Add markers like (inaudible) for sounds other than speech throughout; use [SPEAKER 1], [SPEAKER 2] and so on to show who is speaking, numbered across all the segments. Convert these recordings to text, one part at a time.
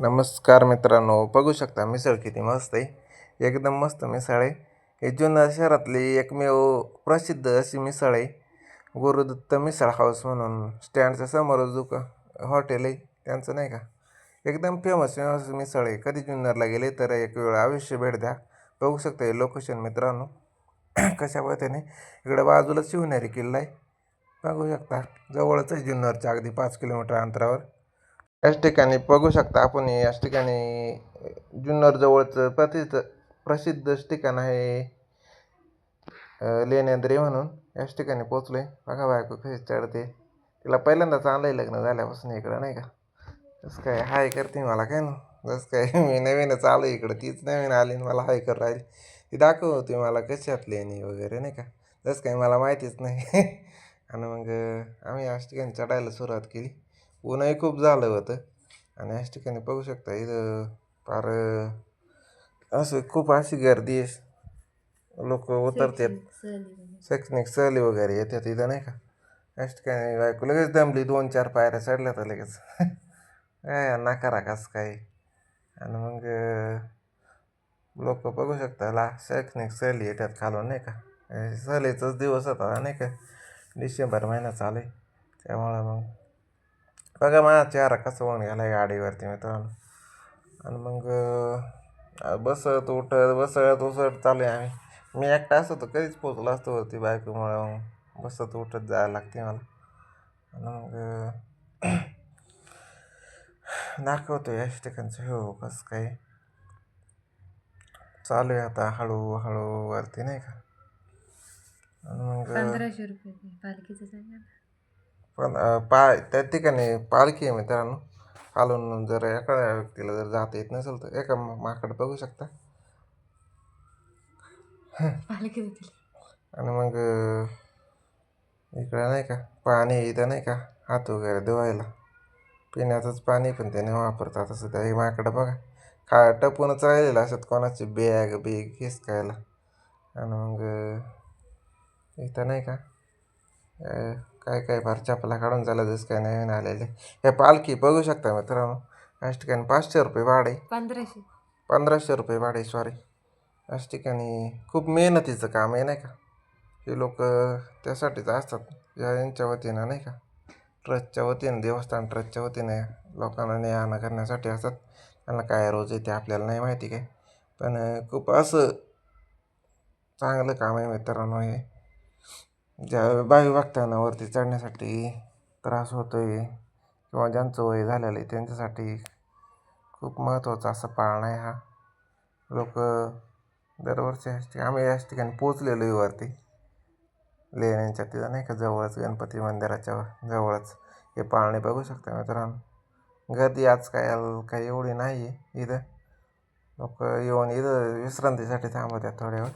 [SPEAKER 1] नमस्कार मित्रांनो बघू शकता मिसळ किती मस्त आहे. एकदम मस्त मिसळ आहे. हे जुन्नर शहरातली एकमेव प्रसिद्ध अशी मिसळ आहे. गुरुदत्त मिसळ हाऊस म्हणून स्टँडच्या समोरच दुका हॉटेल आहे. त्यांचं नाही का? एकदम फेमस फेमस मिसळ आहे. कधी जुन्नरला गेले तर एक वेळ आयुष्य भेट द्या. बघू शकता हे लोकेशन मित्रांनो. (clears throat) कशा पद्धतीने? इकडं बाजूला शिवनेरी किल्ला आहे. बघू शकता जवळच आहे जुन्नरच्या अगदी पाच किलोमीटर अंतरावर. याच ठिकाणी बघू शकता आपण याच ठिकाणी जुन्नर जवळचं प्रसिद्ध प्रसिद्धच ठिकाण आहे अं, लेण्याद्री म्हणून याच ठिकाणी पोचलोय बघा बायको कशी चढते. तिला पहिल्यांदाच आणलंय लग्न झाल्यापासून इकडं नाही का? तसं काय हाय करते मला काय ना जसं काय (laughs) मी नवीनच आलो इकडं तीच नवीन आली आणि मला हाय कर राहिली. ती दाखव होती मला कशात लेणी वगैरे नाही का? जसं काय मला माहितीच नाही. (laughs) आणि मग आम्ही याच ठिकाणी चढायला सुरुवात केली. ऊनही खूप झालं होतं. आणि याच ठिकाणी बघू शकता इथं फार असं खूप अशी गर्दी आहे. लोक उतरतात. शैक्षणिक सहली वगैरे येतात इथं नाही का? याच ठिकाणी बायको लगेच दमली दोन चार पायऱ्या चढल्या तर लगेच. (laughs) काय नाकारा कसं काय? आणि मग लोक बघू शकता ला शैक्षणिक सहली येतात खालून नाही का? सहलीचाच दिवस होता नाही का? डिसेंबर महिना चालू आहे. त्यामुळं मग बघा माझा चेहरा कसं होऊन गेला गाडीवरती मित्रांनो. आणि मग बसत उठत बसत उसत चालू आहे आम्ही. मी एकटा असतो तर कधीच पोचलो असतो वरती बायकोमुळे. मग बसत उठत जायला लागते मला. आणि मग दाखवतो याच ठिकाणचं हो कसं काय? चालू आहे आता हळूहळू वरती नाही का? आणि मग
[SPEAKER 2] पंधराशे रुपये पालखीचं
[SPEAKER 1] पण पाय त्या ठिकाणी पालखी आहे मित्रांनो. खालून जर एखाद्या व्यक्तीला जर जाता येत नसेल तर एका माकडं बघू शकता. आणि मग इकडं नाही का पाणी इथं नाही का हात वगैरे धुवायला. पिण्याचंच पाणी पण त्याने वापरतात असं. त्या माकडं बघा खा टपूनच राहिलेलं असत कोणाची बॅग बिग हिसकायला आणि मग इथं नाही का काय काय फार चपला काढून झालं जसं काय नवीन आलेले. हे पालखी बघू शकता मित्रांनो. याच ठिकाणी पाचशे रुपये भाडे.
[SPEAKER 2] पंधराशे.
[SPEAKER 1] पंधराशे रुपये भाडे सॉरी याच ठिकाणी खूप मेहनतीचं काम आहे नाही का? हे लोक त्यासाठीच असतात. या यांच्या वतीनं नाही का? ट्रस्टच्या वतीनं देवस्थान ट्रस्टच्या वतीने लोकांना ने आणा करण्यासाठी असतात. त्यांना काय रोज येते आपल्याला नाही माहिती काय. पण खूप असं चांगलं काम आहे मित्रांनो हे. ज्या बावी भक्तांना वरती चढण्यासाठी त्रास होतो आहे किंवा ज्यांचं वय झालेलं आहे त्यांच्यासाठी खूप महत्त्वाचा असा पाळणा आहे हा. लोक दरवर्षी याच ठिकाणी आम्ही याच ठिकाणी पोचलेलो आहे वरती. लेण्यांच्या तिथं नाही का जवळच गणपती मंदिराच्या जवळच. हे पाळणे बघू शकता मित्रांनो. गर्दी आज काय काही एवढी नाही आहे इथं. लोक येऊन इथं विश्रांतीसाठी थांबवतात थोड्या वेळ.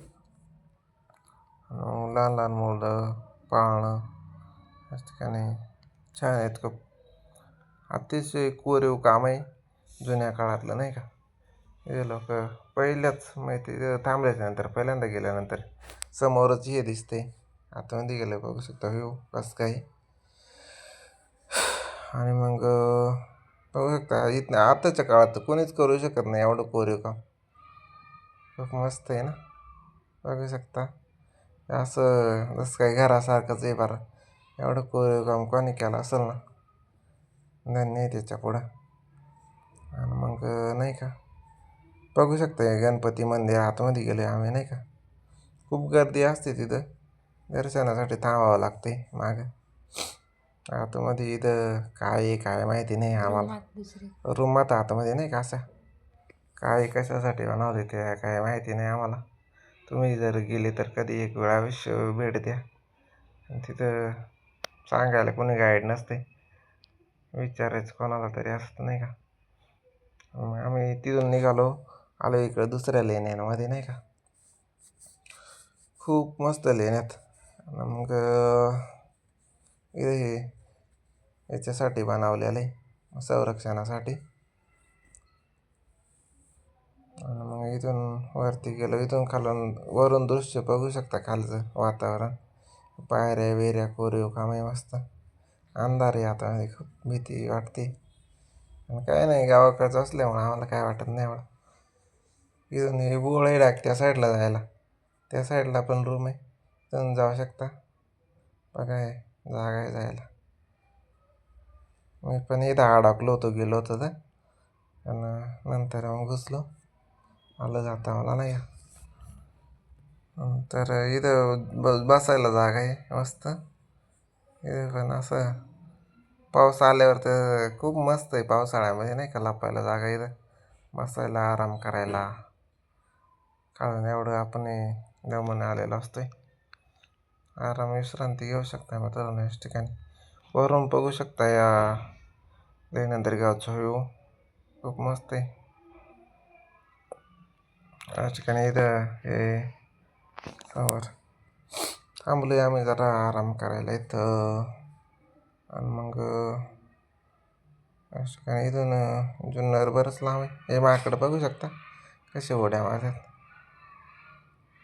[SPEAKER 1] लहान लहान मुलं पाळणं याच ठिकाणी छान आहेत खूप. अतिशय कोरीव काम आहे जुन्या काळातलं नाही का? हे लोक पहिल्याच माहिती थांबल्याच्या नंतर पहिल्यांदा गेल्यानंतर समोरच हे दिसते आतमध्ये गेलं बघू शकता व्यू कसं काही आणि मग बघू शकता इथं आताच्या काळात तर कोणीच करू शकत नाही एवढं कोरीव काम. खूप मस्त आहे ना? बघू शकता. असं जसं काही घरासारखंच आहे बरं. एवढं कोरीव काम कोणी केलं असेल ना? धन्य आहे त्याच्या पुढं. आणि मग नाही का? बघू शकता गणपती मंदिर आतमध्ये गेलो आम्ही नाही का? खूप गर्दी असते तिथं. दर्शनासाठी थांबावं लागते मागं. आतमध्ये इथं काय आहे काय माहिती नाही आम्हाला.
[SPEAKER 2] रूमात
[SPEAKER 1] आतमध्ये नाही का असं? काय कशासाठी बनवले ते काय माहिती नाही आम्हाला. तुम्ही जर गेले तर कधी एक वेळा अवश्य भेट द्या. तिथं सांगायला कोणी गाईड नसते. विचारायचं कोणाला तरी असतं नाही का? मग आम्ही तिथून निघालो आलो इकडं दुसऱ्या लेण्यांमध्ये नाही का? खूप मस्त लेण्यात. मग इथे हे याच्यासाठी बनवलेलं आहे संरक्षणासाठी. मग इथून वरती गेलो. इथून खालून वरून दृश्य बघू शकता खालचं वातावरण. पायऱ्या वेऱ्या कोरीव काम आहे मस्त. अंधार आहे आता खूप भीती वाटते. आणि काय नाही गावाकडचं असल्यामुळं आम्हाला काय वाटत नाही एवढं. इथून हे बोळ डाक त्या साईडला जायला. त्या साईडला पण रूम आहे. तिथून जाऊ शकता. बघा जागा आहे जायला. मी पण इथं अडकलो होतो गेलो होतो तर. आणि नंतर मग घुसलो. आलं जाता मला नाही. तर इथं बस बसायला जागा आहे मस्त. इथं पण असं पाऊस आल्यावर तर खूप मस्त आहे पावसाळ्यामध्ये नाही का? लपायला जागा इथं. बसायला आराम करायला. कारण एवढं आपण हे दमून आलेलो आहे आराम विश्रांती घेऊ शकता मग मित्रांनो याच ठिकाणी. वरून बघू शकता या लईनंतर गावचा व्ह्यू खूप मस्त आहे. या ठिकाणी इथं हे समोर थांबलो आम्ही जरा आराम करायला इथं. आणि मग या ठिकाणी इथून जुन्नर बरंच लांब आहे. हे माकडं बघू शकता कसे उड्या मारतात.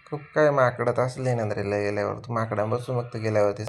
[SPEAKER 1] खूप काय माकडत असले नंतरला गेल्यावर. तू माकडांपासून फक्त गेल्यावरती